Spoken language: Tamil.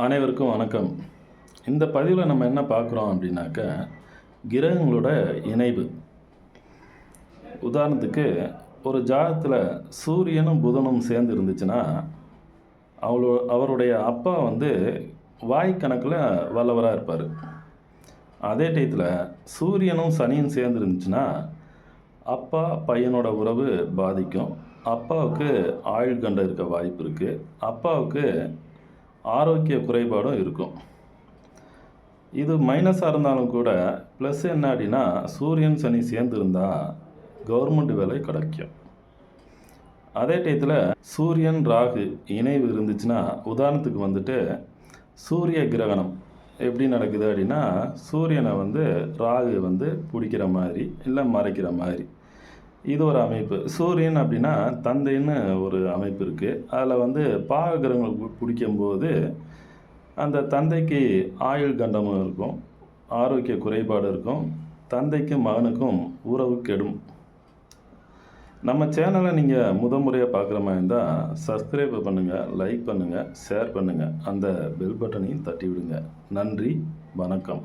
அனைவருக்கும் வணக்கம். இந்த பதிவில் நம்ம என்ன பார்க்குறோம் அப்படின்னாக்க கிரகங்களோட இணைவு. உதாரணத்துக்கு ஒரு ஜாதகத்தில் சூரியனும் புதனும் சேர்ந்து இருந்துச்சுன்னா அவளோ அவருடைய அப்பா வந்து வாய் கணக்கில் வல்லவராக இருப்பார். அதே டயத்தில் சூரியனும் சனியும் சேர்ந்து இருந்துச்சுன்னா அப்பா பையனோட உறவு பாதிக்கும். அப்பாவுக்கு ஆயுள்கண்டம் இருக்க வாய்ப்பு இருக்குது அப்பாவுக்கு ஆரோக்கிய குறைபாடும் இருக்கும். இது மைனஸாக இருந்தாலும் கூட ப்ளஸ் என்ன அப்படின்னா சூரியன் சனி சேர்ந்துருந்தால் கவர்மெண்ட் வேலை கிடைக்கும். அதே டயத்தில் சூரியன் ராகு இணைவு இருந்துச்சுன்னா உதாரணத்துக்கு வந்துட்டு சூரிய கிரகணம் எப்படி நடக்குது அப்படின்னா சூரியனை வந்து ராகு வந்து பிடிக்கிற மாதிரி இல்லை மறைக்கிற மாதிரி. இது ஒரு அமைப்பு. சூரியன் அப்படின்னா தந்தைன்னு ஒரு அமைப்பு இருக்குது அதில் வந்து பாககிரகங்கள் பிடிக்கும்போது அந்த தந்தைக்கு ஆயுள் கண்டமும் இருக்கும் ஆரோக்கிய குறைபாடு இருக்கும் தந்தைக்கும் மகனுக்கும் உறவு கெடும். நம்ம சேனலை நீங்கள் முத முறையாக பார்க்குற மாதிரி இருந்தால் சப்ஸ்கிரைப் பண்ணுங்கள் லைக் பண்ணுங்கள் ஷேர் பண்ணுங்கள் அந்த பெல் பட்டனையும் தட்டி விடுங்க. நன்றி வணக்கம்.